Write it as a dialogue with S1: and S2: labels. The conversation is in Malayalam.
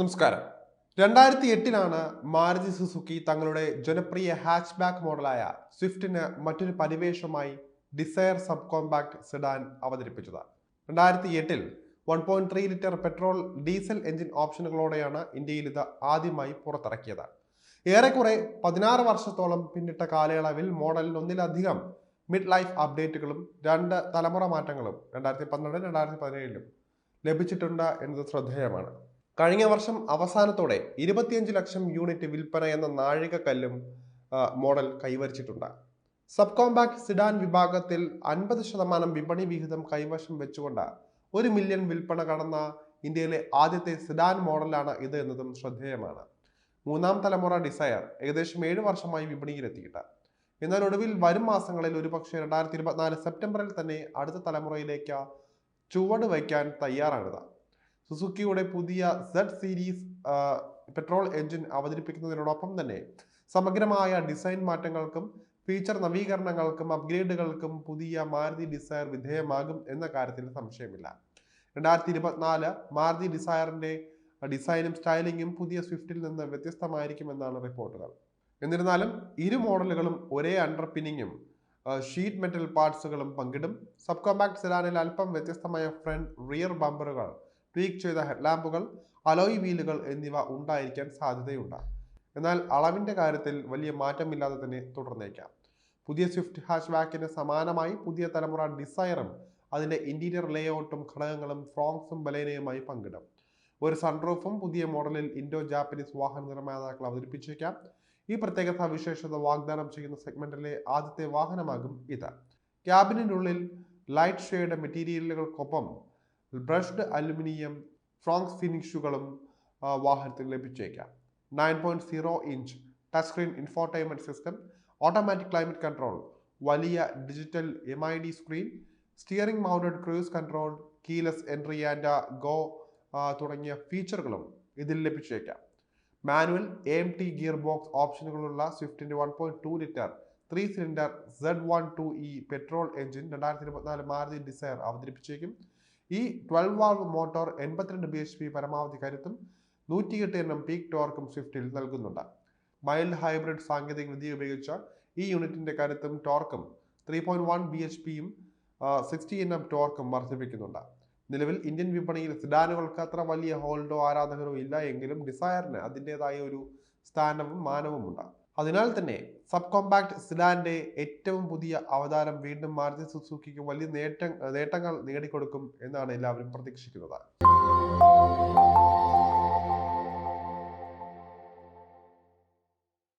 S1: നമസ്കാരം. രണ്ടായിരത്തി എട്ടിലാണ് മാരുതി സുസുക്കി തങ്ങളുടെ ജനപ്രിയ ഹാച്ച് ബാക്ക് മോഡലായ സ്വിഫ്റ്റിന് മറ്റൊരു പരിവേഷമായി ഡിസയർ സബ് കോമ്പാക്ട് സെഡാൻ അവതരിപ്പിച്ചത്. രണ്ടായിരത്തി എട്ടിൽ one point three litre petrol diesel engine ഓപ്ഷനുകളോടെയാണ് ഇന്ത്യയിൽ ഇത് ആദ്യമായി പുറത്തിറക്കിയത്. ഏറെക്കുറെ പതിനാറ് വർഷത്തോളം പിന്നിട്ട കാലയളവിൽ മോഡലിൽ ഒന്നിലധികം മിഡ് ലൈഫ് അപ്ഡേറ്റുകളും രണ്ട് തലമുറ മാറ്റങ്ങളും രണ്ടായിരത്തി പന്ത്രണ്ട് രണ്ടായിരത്തി പതിനേഴിലും ലഭിച്ചിട്ടുണ്ട് എന്നത് ശ്രദ്ധേയമാണ്. കഴിഞ്ഞ വർഷം അവസാനത്തോടെ ഇരുപത്തിയഞ്ച് ലക്ഷം യൂണിറ്റ് വിൽപ്പന എന്ന നാഴികക്കല്ലും മോഡൽ കൈവരിച്ചിട്ടുണ്ട്. സബ് കോമ്പാക്ട് സിഡാൻ വിഭാഗത്തിൽ അൻപത് ശതമാനം വിപണി വിഹിതം കൈവശം വെച്ചുകൊണ്ട് ഒരു മില്യൺ വിൽപ്പന കടന്ന ഇന്ത്യയിലെ ആദ്യത്തെ സിഡാൻ മോഡലാണ് ഇത് എന്നതും ശ്രദ്ധേയമാണ്. മൂന്നാം തലമുറ ഡിസയർ ഏകദേശം ഏഴ് വർഷമായി വിപണിയിലെത്തിയിട്ട് എന്നാൽ ഒടുവിൽ വരും മാസങ്ങളിൽ ഒരുപക്ഷെ രണ്ടായിരത്തി ഇരുപത്തിനാല് സെപ്റ്റംബറിൽ തന്നെ അടുത്ത തലമുറയിലേക്ക് ചുവട് വയ്ക്കാൻ തയ്യാറാണിത്. സുസുക്കിയുടെ പുതിയ സെഡ് സീരീസ് പെട്രോൾ എഞ്ചിൻ അവതരിപ്പിക്കുന്നതിനോടൊപ്പം തന്നെ സമഗ്രമായ ഡിസൈൻ മാറ്റങ്ങൾക്കും ഫീച്ചർ നവീകരണങ്ങൾക്കും അപ്ഗ്രേഡുകൾക്കും പുതിയ മാരുതി ഡിസയർ വിധേയമാകും എന്ന കാര്യത്തിൽ സംശയമില്ല. രണ്ടായിരത്തി ഇരുപത്തിനാല് മാരുതി ഡിസയറിന്റെ ഡിസൈനും സ്റ്റൈലിങ്ങും പുതിയ സ്വിഫ്റ്റിൽ നിന്ന് വ്യത്യസ്തമായിരിക്കുമെന്നാണ് റിപ്പോർട്ടുകൾ എന്നിരുന്നാലും ഇരു മോഡലുകളും ഒരേ അണ്ടർപിന്നിങ്ങും ഷീറ്റ് മെറ്റൽ പാർട്സുകളും പങ്കിടും. സബ് കോമ്പാക്ട് സെഡാനിൽ അല്പം വ്യത്യസ്തമായ ഫ്രണ്ട് റിയർ ബമ്പറുകൾ ട്വീക്ക് ചെയ്ത ഹെഡ്ലാമ്പുകൾ അലോയ് വീലുകൾ എന്നിവ ഉണ്ടായിരിക്കാൻ സാധ്യതയുണ്ട്. എന്നാൽ അളവിന്റെ കാര്യത്തിൽ വലിയ മാറ്റമില്ലാതെ തന്നെ തുടർന്നേക്കാം. പുതിയ സ്വിഫ്റ്റ് ഹാഷ് ബാക്കിന് സമാനമായി പുതിയ തലമുറ ഡിസൈറും അതിന്റെ ഇന്റീരിയർ ലേഔട്ടും ഘടകങ്ങളും ഫ്രോങ്സും ബലേനയുമായി പങ്കിടും. ഒരു സൺറൂഫും പുതിയ മോഡലിൽ ഇൻഡോ ജാപ്പനീസ് വാഹന നിർമ്മാതാക്കൾ അവതരിപ്പിച്ചേക്കാം. ഈ പ്രത്യേക സവിശേഷത വാഗ്ദാനം ചെയ്യുന്ന സെഗ്മെന്റിലെ ആദ്യത്തെ വാഹനമാകും ഇത്. ക്യാബിനുള്ളിൽ ലൈറ്റ് ഷെയ്ഡ് മെറ്റീരിയലുകൾക്കൊപ്പം ബ്രഷ്ഡ് അലുമിനിയം ഫ്രോങ്സ് ഫിനിഷുകളും വാഹനത്തിൽ ലഭിച്ചേക്കാം. Nine point zero inch touch screen infotainment system automatic climate control വലിയ digital M I D screen steering mounted cruise control keyless entry and go തുടങ്ങിയ ഫീച്ചറുകളും ഇതിൽ ലഭിച്ചേക്കാം. Manual A T gear box ഓപ്ഷനുകളുള്ള സ്വിഫ്റ്റിന്റെ one point two litre three cylinder Z one two E petrol engine രണ്ടായിരത്തി ഇരുപത്തിനാല് മാരുതി ഡിസയർ അവതരിപ്പിച്ചേക്കും. ഈ ട്വൽവ് വാൾവ് മോട്ടോർ എൺപത്തിരണ്ട് ബി എച്ച് പി പരമാവധി കരുത്തും നൂറ്റിയെട്ട് എണ്ണം പീക്ക് ടോർക്കും സ്വിഫ്റ്റിൽ നൽകുന്നുണ്ട്. മൈൽഡ് ഹൈബ്രിഡ് സാങ്കേതിക വിദ്യ ഉപയോഗിച്ച ഈ യൂണിറ്റിന്റെ കരുത്തും ടോർക്കും three point one B H പിയും സിക്സ്റ്റി എണ്ണം ടോർക്കും വർദ്ധിപ്പിക്കുന്നുണ്ട്. നിലവിൽ ഇന്ത്യൻ വിപണിയിൽ സിഡാനുകൾക്ക് അത്ര വലിയ ഹോൾഡോ ആരാധകരോ ഇല്ല എങ്കിലും ഡിസയറിന് അതിന്റെതായ ഒരു സ്ഥാനവും മാനവുമുണ്ട്. അതിനാൽ തന്നെ സബ് കോമ്പാക്ട് സിലാന്റെ ഏറ്റവും പുതിയ അവതാരം വീണ്ടും മാരുതി സുസുക്കിക്ക് വലിയ നേട്ടം നേട്ടങ്ങൾ നേടിക്കൊടുക്കും എന്നാണ് എല്ലാവരും പ്രതീക്ഷിക്കുന്നത്.